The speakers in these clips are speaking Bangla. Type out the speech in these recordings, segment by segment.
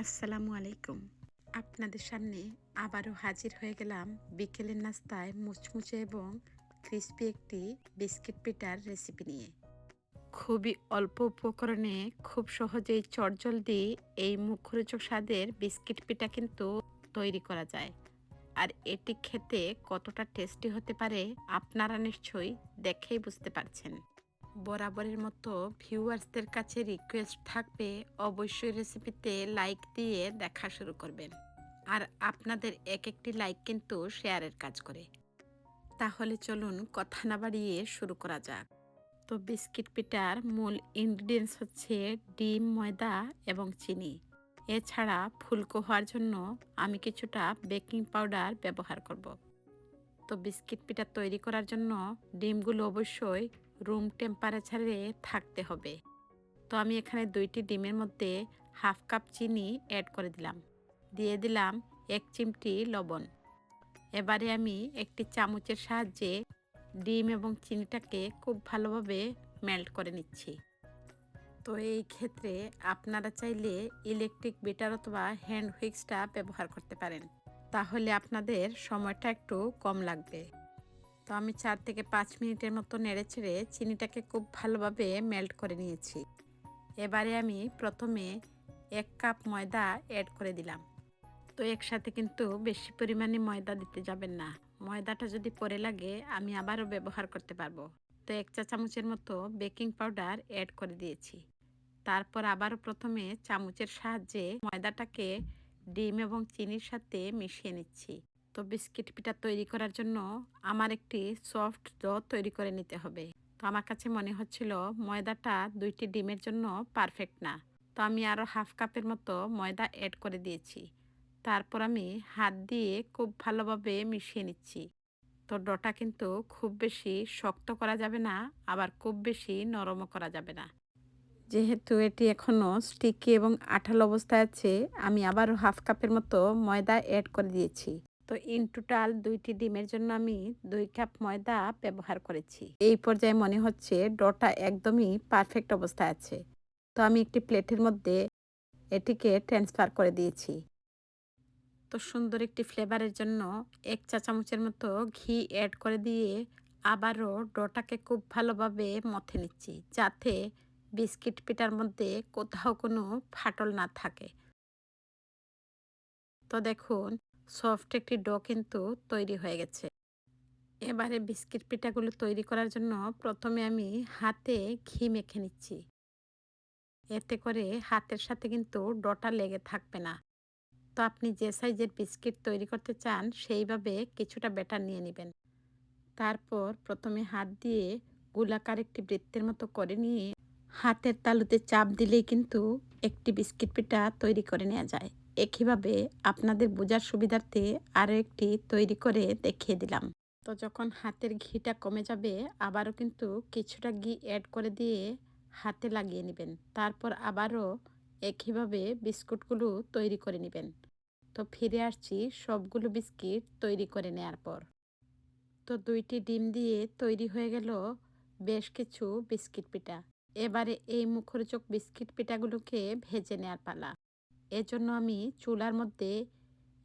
আসসালামু আলাইকুম। আপনাদের সামনে আবারও হাজির হয়ে গেলাম বিকেলের নাস্তায় মুচমুচে এবং ক্রিস্পি একটি বিস্কিট পিঠার রেসিপি নিয়ে। খুবই অল্প উপকরণে খুব সহজেই চটজলদি এই মুখরোচক স্বাদের বিস্কিট পিঠা কিন্তু তৈরি করা যায়। আর এটি খেতে কতটা টেস্টি হতে পারে আপনারা নিশ্চয়ই দেখেই বুঝতে পারছেন। বরাবরের মতো ভিউয়ার্সদের কাছে রিকোয়েস্ট থাকবে, অবশ্যই রেসিপিতে লাইক দিয়ে দেখা শুরু করবেন। আর আপনাদের এক একটি লাইক কিন্তু শেয়ারের কাজ করে। তাহলে চলুন কথা না বাড়িয়ে শুরু করা যাক। তো বিস্কিট পিঠার মূল ইনগ্রিডিয়েন্টস হচ্ছে ডিম, ময়দা এবং চিনি। এছাড়া ফুলকো হওয়ার জন্য আমি কিছুটা বেকিং পাউডার ব্যবহার করব। তো বিস্কিট পিঠা তৈরি করার জন্য ডিমগুলো অবশ্যই রুম টেম্পারেচারে থাকতে হবে। তো আমি এখানে দুইটি ডিমের মধ্যে হাফ কাপ চিনি অ্যাড করে দিলাম। দিয়ে দিলাম এক চিমটি লবণ। এবারে আমি একটি চামচের সাহায্যে ডিম এবং চিনিটাকে খুব ভালোভাবে মেল্ট করে নিচ্ছি। তো এই ক্ষেত্রে আপনারা চাইলে ইলেকট্রিক বিটার অথবা হ্যান্ড হুইক্সটা ব্যবহার করতে পারেন। তাহলে আপনাদের সময়টা একটু কম লাগবে। তো আমি চার থেকে পাঁচ মিনিটের মতো নেড়ে ছেড়ে চিনিটাকে খুব ভালোভাবে মেল্ট করে নিয়েছি। এবারে আমি প্রথমে এক কাপ ময়দা অ্যাড করে দিলাম। তো একসাথে কিন্তু বেশি পরিমাণে ময়দা দিতে যাবেন না। ময়দাটা যদি পরে লাগে, আমি আবারও ব্যবহার করতে পারব। তো এক চা চামচের মতো বেকিং পাউডার অ্যাড করে দিয়েছি। তারপর আবারও প্রথমে চামচের সাহায্যে ময়দাটাকে ডিম এবং চিনির সাথে মিশিয়ে নিচ্ছি। তো বিস্কিট পিঠা তৈরি করার জন্য আমার একটি সফট ডো তৈরি করে নিতে হবে। তো আমার কাছে মনে হচ্ছিল ময়দাটা দুইটি ডিমের জন্য পারফেক্ট না। তো আমি আরও হাফ কাপের মতো ময়দা অ্যাড করে দিয়েছি। তারপর আমি হাত দিয়ে খুব ভালোভাবে মিশিয়ে নিচ্ছি। তো ডোটা কিন্তু খুব বেশি শক্ত করা যাবে না, আবার খুব বেশি নরমও করা যাবে না। যেহেতু এটি এখনও স্টিকি এবং আঠালো অবস্থায় আছে, আমি আবারও হাফ কাপের মতো ময়দা অ্যাড করে দিয়েছি। তো ইন টোটাল দুইটি ডিমের জন্য আমি দুই কাপ ময়দা ব্যবহার করেছি। এই পর্যায়ে মনে হচ্ছে ডটা একদমই পারফেক্ট অবস্থায় আছে। তো আমি একটি প্লেটের মধ্যে এটিকে ট্রান্সফার করে দিয়েছি। তো সুন্দর একটি ফ্লেভারের জন্য এক চা চামচের মতো ঘি অ্যাড করে দিয়ে আবারও ডোটাকে খুব ভালোভাবে মথে নিচ্ছি যাতে বিস্কিট পিঠার মধ্যে কোথাও কোনো ফাটল না থাকে। তো দেখুন সফট একটি ডো কিন্তু তৈরি হয়ে গেছে। এবারে বিস্কিট পিঠাগুলো তৈরি করার জন্য প্রথমে আমি হাতে ঘি মেখে নিচ্ছি। এতে করে হাতের সাথে কিন্তু ডটা লেগে থাকবে না। তো আপনি যে সাইজের বিস্কিট তৈরি করতে চান, সেইভাবে কিছুটা ব্যাটার নিয়ে নেবেন। তারপর প্রথমে হাত দিয়ে গোলাকার একটি বৃত্তের মতো করে নিয়ে হাতের তালুতে চাপ দিলেই কিন্তু একটি বিস্কিট পিঠা তৈরি করে নেওয়া যায়। একইভাবে আপনাদের বোঝার সুবিধার্থে আরও একটি তৈরি করে দেখিয়ে দিলাম। তো যখন হাতের ঘিটা কমে যাবে, আবারও কিন্তু কিছুটা ঘি অ্যাড করে দিয়ে হাতে লাগিয়ে নেবেন। তারপর আবারও একইভাবে বিস্কুটগুলো তৈরি করে নেবেন। তো ফিরে আসছি সবগুলো বিস্কিট তৈরি করে নেয়ার পর। তো দুইটি ডিম দিয়ে তৈরি হয়ে গেল বেশ কিছু বিস্কিট পিঠা। এবারে এই মুখরোচক বিস্কিট পিঠাগুলোকে ভেজে নেওয়ার পালা। এজন্য আমি চুলার মধ্যে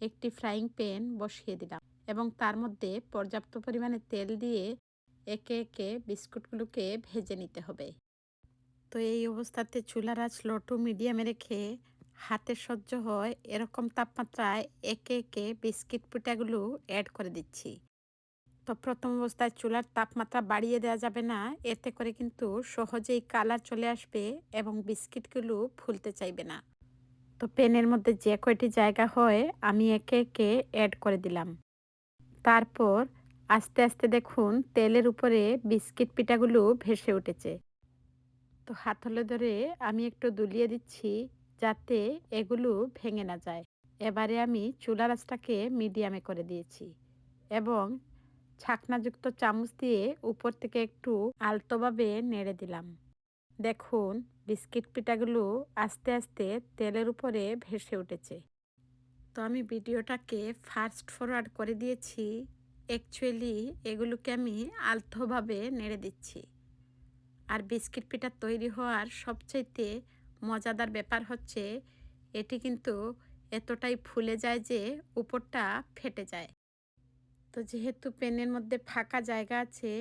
একটি ফ্রাইং প্যান বসিয়ে দিলাম এবং তার মধ্যে পর্যাপ্ত পরিমাণে তেল দিয়ে একে একে বিস্কুটগুলোকে ভেজে নিতে হবে। তো এই অবস্থাতে চুলার আঁচ লো টু মিডিয়ামে রেখে হাতে সহ্য হয় এরকম তাপমাত্রায় একে একে বিস্কিট পিঠাগুলো অ্যাড করে দিচ্ছি। তো প্রথম অবস্থায় চুলার তাপমাত্রা বাড়িয়ে দেওয়া যাবে না, এতে করে কিন্তু সহজেই কালার চলে আসবে এবং বিস্কিটগুলো ফুলতে চাইবে না। তো পেনের মধ্যে যে কয়টি জায়গা হয়, আমি একে একে অ্যাড করে দিলাম। তারপর আস্তে আস্তে দেখুন, তেলের উপরে বিস্কিট পিঠাগুলো ভেসে উঠেছে। তো হাতলে ধরে আমি একটু দুলিয়ে দিচ্ছি যাতে এগুলো ভেঙে না যায়। এবারে আমি চুলা রাসটাকে মিডিয়ামে করে দিয়েছি এবং ছাকনাযুক্ত চামচ দিয়ে উপর থেকে একটু আলতোভাবে নেড়ে দিলাম। দেখুন, বিস্কিট পিঠাগুলো আস্তে আস্তে তেলের উপরে ভেসে উঠেছে। তো আমি ভিডিওটাকে ফাস্ট ফরওয়ার্ড করে দিয়েছি। অ্যাকচুয়ালি এগুলোকে আমি আলতোভাবে নেড়ে দিচ্ছি। আর বিস্কিট পিঠা তৈরি হওয়ার সবচাইতে মজাদার ব্যাপার হচ্ছে, এটি কিন্তু এতটাই ফুলে যায় যে উপরটা ফেটে যায়। তো যেহেতু পেনের মধ্যে ফাঁকা জায়গা আছে,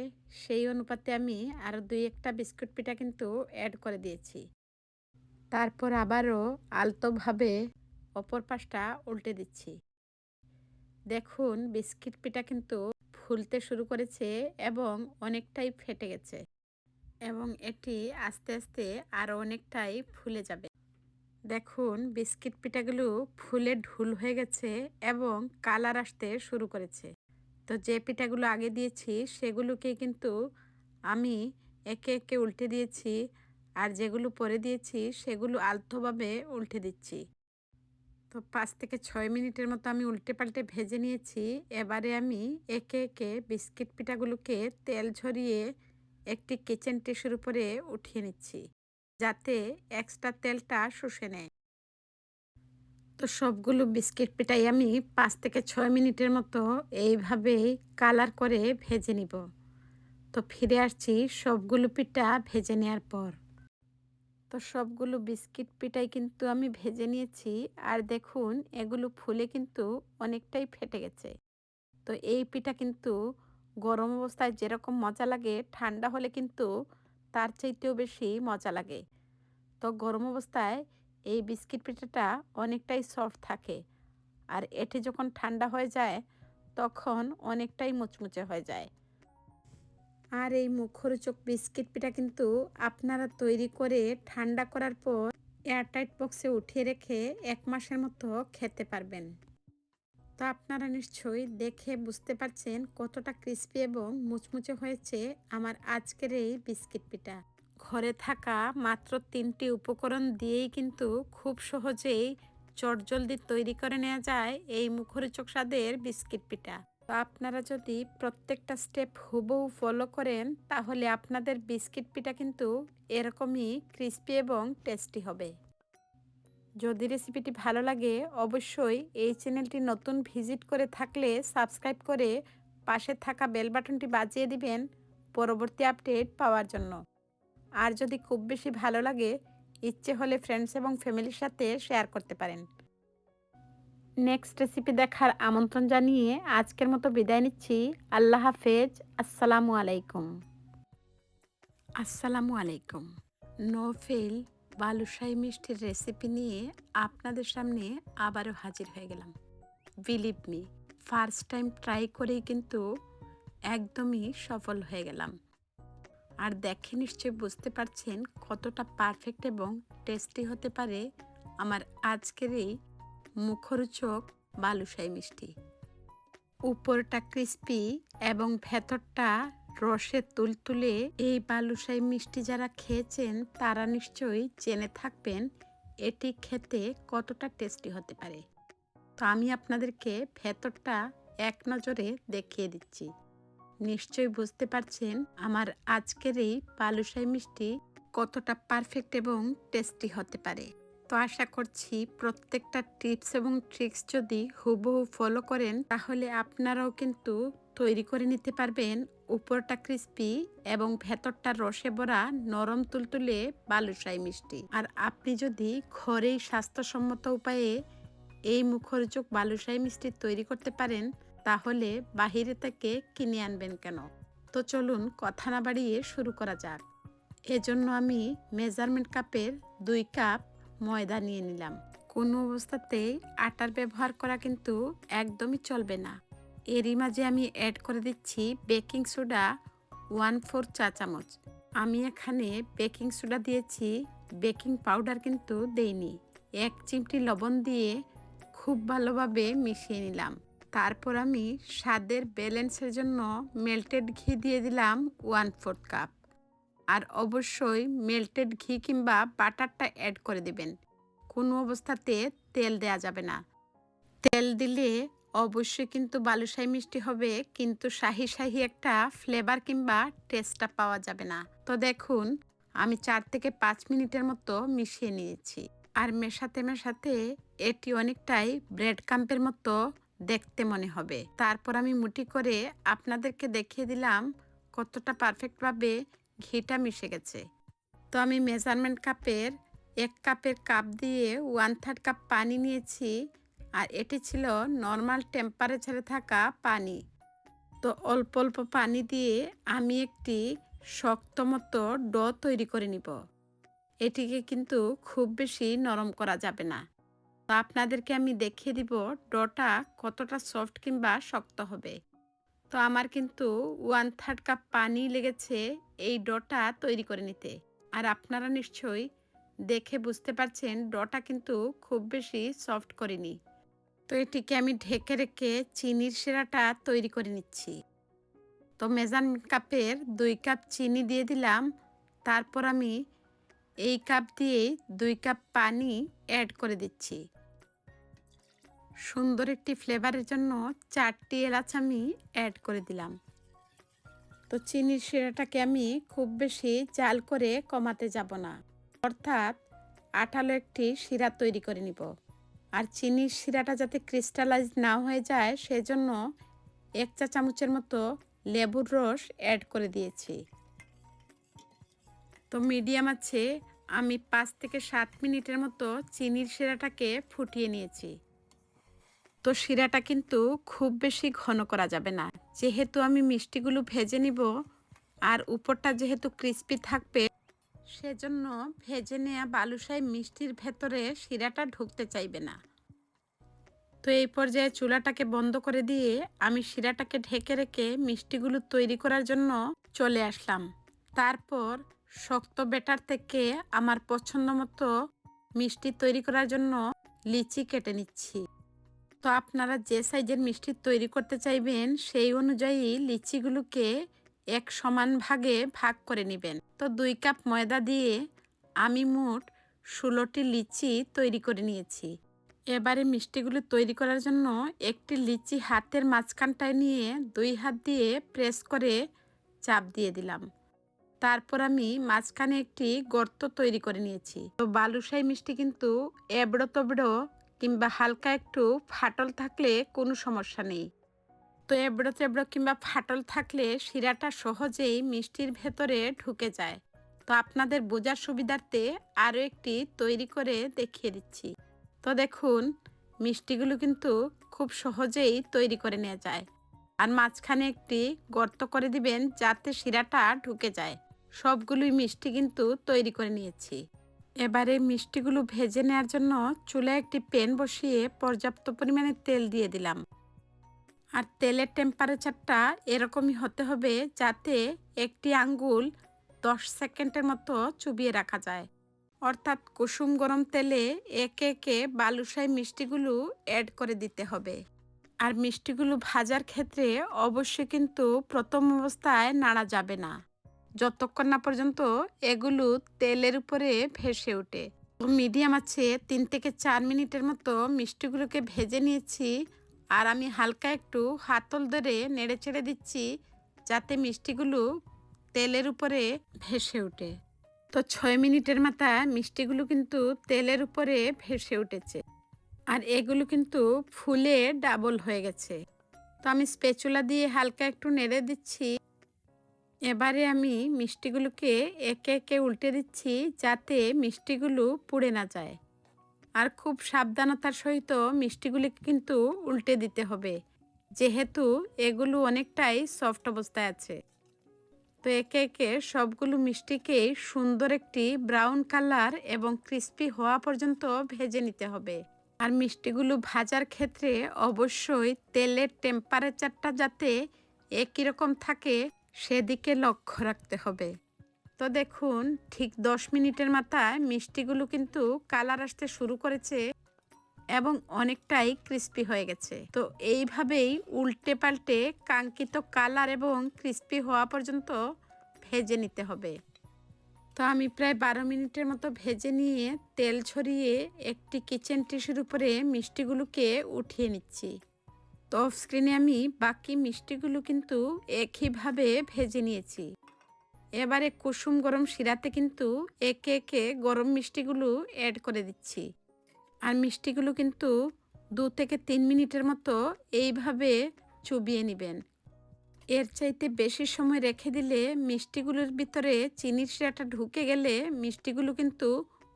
সেই অনুপাতে আমি আরও দুই একটা বিস্কুট পিঠা কিন্তু অ্যাড করে দিয়েছি। তারপর আবারও আলতোভাবে অপর পাশটা উল্টে দিচ্ছি। দেখুন, বিস্কিট পিঠা কিন্তু ফুলতে শুরু করেছে এবং অনেকটাই ফেটে গেছে এবং এটি আস্তে আস্তে আরও অনেকটাই ফুলে যাবে। দেখুন, বিস্কিট পিঠাগুলো ফুলে ঢুল হয়ে গেছে এবং কালার আসতে শুরু করেছে। তো যে পিঠাগুলো আগে দিয়েছি সেগুলোকে কিন্তু আমি একে একে উল্টে দিয়েছি আর যেগুলো পরে দিয়েছি সেগুলো আলতোভাবে উল্টে দিচ্ছি। তো পাঁচ থেকে ছয় মিনিটের মতো আমি উল্টে পাল্টে ভেজে নিয়েছি। এবারে আমি একে একে বিস্কিট পিঠাগুলোকে তেল ঝরিয়ে একটি কিচেন টিস্যুর উপরে উঠিয়ে নিচ্ছি যাতে এক্সট্রা তেলটা শুষে নেয়। তো সবগুলো বিস্কিট পিঠাই আমি পাঁচ থেকে ছয় মিনিটের মতো এইভাবেই কালার করে ভেজে নিব। তো ফিরে আসছি সবগুলো পিঠা ভেজে নেওয়ার পর। তো সবগুলো বিস্কিট পিঠাই কিন্তু আমি ভেজে নিয়েছি আর দেখুন এগুলো ফুলে কিন্তু অনেকটাই ফেটে গেছে। তো এই পিঠা কিন্তু গরম অবস্থায় যেরকম মজা লাগে, ঠান্ডা হলে কিন্তু তার চাইতেও বেশি মজা লাগে। তো গরম অবস্থায় এই বিস্কিট পিঠাটা অনেকটাই সফট থাকে। আর এটি যখন ঠান্ডা হয়ে যায়, তখন অনেকটাই মুচমুচে হয়ে যায়। আর এই মুখরোচক বিস্কিট পিঠা কিন্তু আপনারা তৈরি করে ঠান্ডা করার পর এয়ারটাইট বক্সে উঠিয়ে রেখে এক মাসের মতো খেতে পারবেন। তো আপনারা নিশ্চয়ই দেখে বুঝতে পারছেন কতটা ক্রিস্পি এবং মুচমুচে হয়েছে আমার আজকের এই বিস্কিট পিঠা। ঘরে থাকা মাত্র তিনটি উপকরণ দিয়েই কিন্তু খুব সহজেই চটজলদি তৈরি করে নেওয়া যায় এই মুখরোচক স্বাদের বিস্কিট পিঠা। তো আপনারা যদি প্রত্যেকটা স্টেপ হুবহু ফলো করেন, তাহলে আপনাদের বিস্কিট পিঠা কিন্তু এরকমই ক্রিস্পি এবং টেস্টি হবে। যদি রেসিপিটি ভালো লাগে, অবশ্যই এই চ্যানেলটি নতুন ভিজিট করে থাকলে সাবস্ক্রাইব করে পাশে থাকা বেল বাটনটি বাজিয়ে দিবেন, পরবর্তী আপডেট পাওয়ার জন্য। আর যদি খুব বেশি ভালো লাগে, ইচ্ছে হলে ফ্রেন্ডস এবং ফ্যামিলির সাথে শেয়ার করতে পারেন। নেক্সট রেসিপি দেখার আমন্ত্রণ জানিয়ে আজকের মতো বিদায় নিচ্ছি। আল্লাহ হাফেজ। আসসালামু আলাইকুম। আসসালামু আলাইকুম। নোফেল বালুশাহী মিষ্টির রেসিপি নিয়ে আপনাদের সামনে আবারও হাজির হয়ে গেলাম। Believe me first time try করেই কিন্তু একদমই সফল হয়ে গেলাম। আর দেখে নিশ্চয়ই বুঝতে পারছেন কতটা পারফেক্ট এবং টেস্টি হতে পারে আমার আজকের এই মুখরোচক বালুশাই মিষ্টি। উপরটা ক্রিস্পি এবং ভেতরটা রসে তুলতুলে এই বালুশাহী মিষ্টি যারা খেয়েছেন তারা নিশ্চয়ই জেনে থাকবেন এটি খেতে কতটা টেস্টি হতে পারে। তো আমি আপনাদেরকে ভেতরটা এক নজরে দেখিয়ে দিচ্ছি। নিশ্চয়ই বুঝতে পারছেন আমার আজকের এই বালুশাহী মিষ্টি কতটা পারফেক্ট এবং টেস্টি হতে পারে। তো আশা করছি প্রত্যেকটা টিপস এবং ট্রিক্স যদি হুবহু ফলো করেন, তাহলে আপনারাও কিন্তু তৈরি করে নিতে পারবেন উপরটা ক্রিস্পি এবং ভেতরটা রসে ভরা নরম তুলতুলে বালুশাই মিষ্টি। আর আপনি যদি ঘরেই স্বাস্থ্যসম্মত উপায়ে এই মুখরোচক বালুশাই মিষ্টি তৈরি করতে পারেন তাহলে বাহিরে থেকে কিনে আনবেন কেন? তো চলুন কথা না বাড়িয়ে শুরু করা যাক। এজন্য আমি মেজারমেন্ট কাপের দুই কাপ ময়দা নিয়ে নিলাম। কোনো অবস্থাতেই আটার ব্যবহার করা কিন্তু একদমই চলবে না। এরই মাঝে আমি অ্যাড করে দিচ্ছি বেকিং সোডা ওয়ান ফোর চা চামচ। আমি এখানে বেকিং সোডা দিয়েছি বেকিং পাউডার কিন্তু দেইনি। এক চিমটি লবণ দিয়ে খুব ভালোভাবে মিশিয়ে নিলাম। তারপর আমি স্বাদের ব্যালেন্সের জন্য মেল্টেড ঘি দিয়ে দিলাম ওয়ান ফোর্থ কাপ আর অবশ্যই মেল্টেড ঘি কিংবা বাটারটা অ্যাড করে দেবেন। কোনো অবস্থাতে তেল দেয়া যাবে না। তেল দিলে অবশ্যই কিন্তু বালুশাহী মিষ্টি হবে, কিন্তু শাহি শাহি একটা ফ্লেভার কিংবা টেস্টটা পাওয়া যাবে না। তো দেখুন, আমি চার থেকে পাঁচ মিনিটের মতো মিশিয়ে নিয়েছি। আর মেশাতে মেশাতে এটি অনেকটাই ব্রেড কাম্পের মতো দেখতে মনে হবে। তারপর আমি মুটি করে আপনাদেরকে দেখিয়ে দিলাম কতটা পারফেক্টভাবে ঘিটা মিশে গেছে। তো আমি মেজারমেন্ট কাপের এক কাপের কাপ দিয়ে ওয়ান থার্ড কাপ পানি নিয়েছি আর এটি ছিল নর্মাল টেম্পারেচারে থাকা পানি। তো অল্প অল্প পানি দিয়ে আমি একটি শক্ত মতো ড তৈরি করে নিব। এটিকে কিন্তু খুব বেশি নরম করা যাবে না। আপনাদেরকে আমি দেখিয়ে দিব ডটা কতটা সফট কিংবা শক্ত হবে। তো আমার কিন্তু ওয়ান থার্ড কাপ পানি লেগেছে এই ডটা তৈরি করে নিতে। আর আপনারা নিশ্চয়ই দেখে বুঝতে পারছেন ডটা কিন্তু খুব বেশি সফট করিনি। তো এটিকে আমি ঢেকে রেখে চিনির সেরাটা তৈরি করে নিচ্ছি। তো মেজারমেন্ট কাপের দুই কাপ চিনি দিয়ে দিলাম। তারপর আমি এই কাপ দিয়ে দুই কাপ পানি অ্যাড করে দিচ্ছি। সুন্দর একটি ফ্লেভারের জন্য চারটি এলাচ আমি অ্যাড করে দিলাম। তো চিনির শিরাটাকে আমি খুব বেশি জাল করে কমাতে যাব না। অর্থাৎ আঠালো একটি শিরা তৈরি করে নিব। আর চিনির শিরাটা যাতে ক্রিস্টালাইজ না হয়ে যায়, সেজন্য এক চা চামচের মতো লেবুর রস অ্যাড করে দিয়েছি। তো মিডিয়াম আছে, আমি পাঁচ থেকে সাত মিনিটের মতো চিনির শিরাটাকে ফুটিয়ে নিয়েছি। তো শিরাটা কিন্তু খুব বেশি ঘন করা যাবে না। যেহেতু আমি মিষ্টিগুলো ভেজে নিব আর উপরটা যেহেতু ক্রিস্পি থাকবে, সেজন্য ভেজে নেওয়া বালুশাই মিষ্টির ভেতরে শিরাটা ঢুকতে চাইবে না। তো এই পর্যায়ে চুলাটাকে বন্ধ করে দিয়ে আমি শিরাটাকে ঢেকে রেখে মিষ্টিগুলো তৈরি করার জন্য চলে আসলাম। তারপর শক্ত বেটার থেকে আমার পছন্দ মতো মিষ্টি তৈরি করার জন্য লিচি কেটে নিচ্ছি। তো আপনারা যে সাইজের মিষ্টি তৈরি করতে চাইবেন, সেই অনুযায়ী লিচিগুলোকে এক সমান ভাগে ভাগ করে নেবেন। তো দুই কাপ ময়দা দিয়ে আমি মোট ষোলোটি লিচি তৈরি করে নিয়েছি। এবারে মিষ্টিগুলো তৈরি করার জন্য একটি লিচি হাতের মাঝখানটায় নিয়ে দুই হাত দিয়ে প্রেস করে চাপ দিয়ে দিলাম। তারপর আমি মাঝখানে একটি গর্ত তৈরি করে নিয়েছি। তো বালুশাই মিষ্টি কিন্তু এবড়ো তবড়ো কিংবা হালকা একটু ফাটল থাকলে কোনো সমস্যা নেই। তো এবড়ো তেবড়ো কিংবা ফাটল থাকলে শিরাটা সহজেই মিষ্টির ভেতরে ঢুকে যায়। তো আপনাদের বোঝার সুবিধার্থে আরও একটি তৈরি করে দেখিয়ে দিচ্ছি। তো দেখুন, মিষ্টিগুলো কিন্তু খুব সহজেই তৈরি করে নেওয়া যায়। আর মাঝখানে একটি গর্ত করে দিবেন যাতে শিরাটা ঢুকে যায়। সবগুলোই মিষ্টি কিন্তু তৈরি করে নিয়েছি। এবারে মিষ্টিগুলো ভেজে নেওয়ার জন্য চুলায় একটি প্যান বসিয়ে পর্যাপ্ত পরিমাণে তেল দিয়ে দিলাম। আর তেলের টেম্পারেচারটা এরকমই হতে হবে যাতে একটি আঙ্গুল দশ সেকেন্ডের মতো চুবিয়ে রাখা যায়। অর্থাৎ কুসুম গরম তেলে একে একে বালুশাই মিষ্টিগুলো অ্যাড করে দিতে হবে। আর মিষ্টিগুলো ভাজার ক্ষেত্রে অবশ্যই কিন্তু প্রথম অবস্থায় নাড়া যাবে না। যতক্ষণ না পর্যন্ত এগুলো তেলের উপরে ভেসে ওঠে। মিডিয়াম আছে, তিন থেকে চার মিনিটের মতো মিষ্টিগুলোকে ভেজে নিয়েছি আর আমি হালকা একটু হাতল ধরে নেড়ে চেড়ে দিচ্ছি যাতে মিষ্টিগুলো তেলের উপরে ভেসে ওঠে। তো ছয় মিনিটের মাথায় মিষ্টিগুলো কিন্তু তেলের উপরে ভেসে উঠেছে আর এগুলো কিন্তু ফুলে ডাবল হয়ে গেছে। তো আমি স্পেচুলা দিয়ে হালকা একটু নেড়ে দিচ্ছি। এবারে আমি মিষ্টিগুলোকে একে একে উল্টে দিচ্ছি যাতে মিষ্টিগুলো পুড়ে না যায়। আর খুব সাবধানতার সহিত মিষ্টিগুলিকে কিন্তু উল্টে দিতে হবে, যেহেতু এগুলো অনেকটাই সফট অবস্থায় আছে। তো একে একে সবগুলো মিষ্টিকে সুন্দর একটি ব্রাউন কালার এবং ক্রিস্পি হওয়া পর্যন্ত ভেজে নিতে হবে। আর মিষ্টিগুলো ভাজার ক্ষেত্রে অবশ্যই তেলের টেম্পারেচারটা যাতে একই রকম থাকে সেদিকে লক্ষ্য রাখতে হবে। তো দেখুন, ঠিক দশ মিনিটের মাথায় মিষ্টিগুলো কিন্তু কালার আসতে শুরু করেছে এবং অনেকটাই ক্রিস্পি হয়ে গেছে। তো এইভাবেই উল্টে পাল্টে কাঙ্ক্ষিত কালার এবং ক্রিস্পি হওয়া পর্যন্ত ভেজে নিতে হবে। তো আমি প্রায় বারো মিনিটের মতো ভেজে নিয়ে তেল ছড়িয়ে একটি কিচেন টিস্যুর উপরে মিষ্টিগুলোকে উঠিয়ে নিচ্ছি। তো অফ স্ক্রিনে আমি বাকি মিষ্টিগুলো কিন্তু একইভাবে ভেজে নিয়েছি। এবারে কুসুম গরম শিরাতে কিন্তু একে একে গরম মিষ্টিগুলো অ্যাড করে দিচ্ছি। আর মিষ্টিগুলো কিন্তু দু থেকে তিন মিনিটের মতো এইভাবে চুবিয়ে নেবেন। এর চাইতে বেশি সময় রেখে দিলে মিষ্টিগুলোর ভিতরে চিনির শিরাটা ঢুকে গেলে মিষ্টিগুলো কিন্তু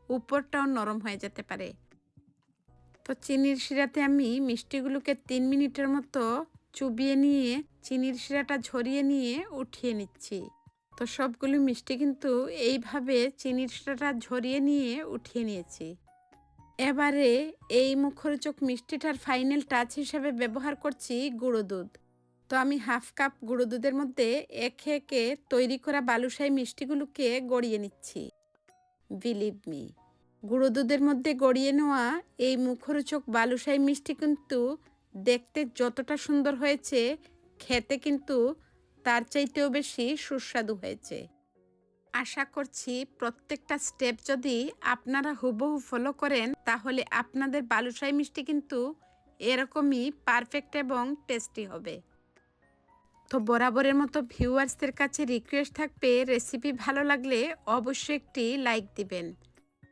উপরটাও নরম হয়ে যেতে পারে। তো চিনির শিরাতে আমি মিষ্টিগুলোকে তিন মিনিটের মতো চুবিয়ে নিয়ে, চিনির শিরাটা ঝরিয়ে নিয়ে উঠিয়ে নিচ্ছি। তো সবগুলো মিষ্টি কিন্তু এইভাবে চিনির শিরাটা ঝরিয়ে নিয়ে উঠিয়ে নিয়েছি। এবারে এই মুখরোচক মিষ্টিটার ফাইনাল টাচ হিসেবে ব্যবহার করছি গুঁড়ো দুধ। তো আমি হাফ কাপ গুঁড়ো দুধের মধ্যে একে একে তৈরি করা বালুশাই মিষ্টিগুলোকে গড়িয়ে নিচ্ছি। Believe me. গুঁড়ো দুধের মধ্যে গড়িয়ে নেওয়া এই মুখরোচক বালুশাহী মিষ্টি কিন্তু দেখতে যতটা সুন্দর হয়েছে, খেতে কিন্তু তার চাইতেও বেশি সুস্বাদু হয়েছে। আশা করছি প্রত্যেকটা স্টেপ যদি আপনারা হুবহু ফলো করেন, তাহলে আপনাদের বালুশাহী মিষ্টি কিন্তু এরকমই পারফেক্ট এবং টেস্টি হবে। তো বরাবরের মতো ভিউয়ার্সদের কাছে রিকোয়েস্ট থাকবে, রেসিপি ভালো লাগলে অবশ্যই একটি লাইক দিবেন।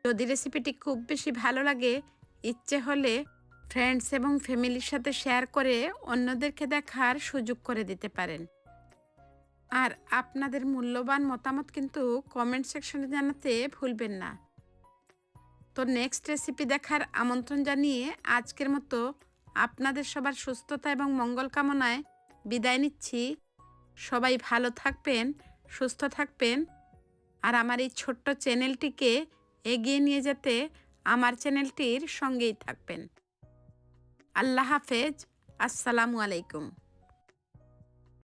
যদি রেসিপিটি খুব বেশি ভালো লাগে। ইচ্ছে হলে ফ্রেন্ডস এবং ফ্যামিলির সাথে শেয়ার করে অন্যদেরকে দেখার সুযোগ করে দিতে পারেন। আর আপনাদের মূল্যবান মতামত কিন্তু কমেন্ট সেকশনে জানাতে ভুলবেন না। তো নেক্সট রেসিপি দেখার আমন্ত্রণ জানিয়ে আজকের মতো আপনাদের সবার সুস্থতা এবং মঙ্গল কামনায় বিদায় নিচ্ছি। সবাই ভালো থাকবেন, সুস্থ থাকবেন। আর আমার এই ছোট্ট চ্যানেলটিকে এগিয়ে নিয়ে যেতে আমার চ্যানেলটির সঙ্গেই থাকবেন। আল্লাহ হাফেজ। আসসালামু আলাইকুম।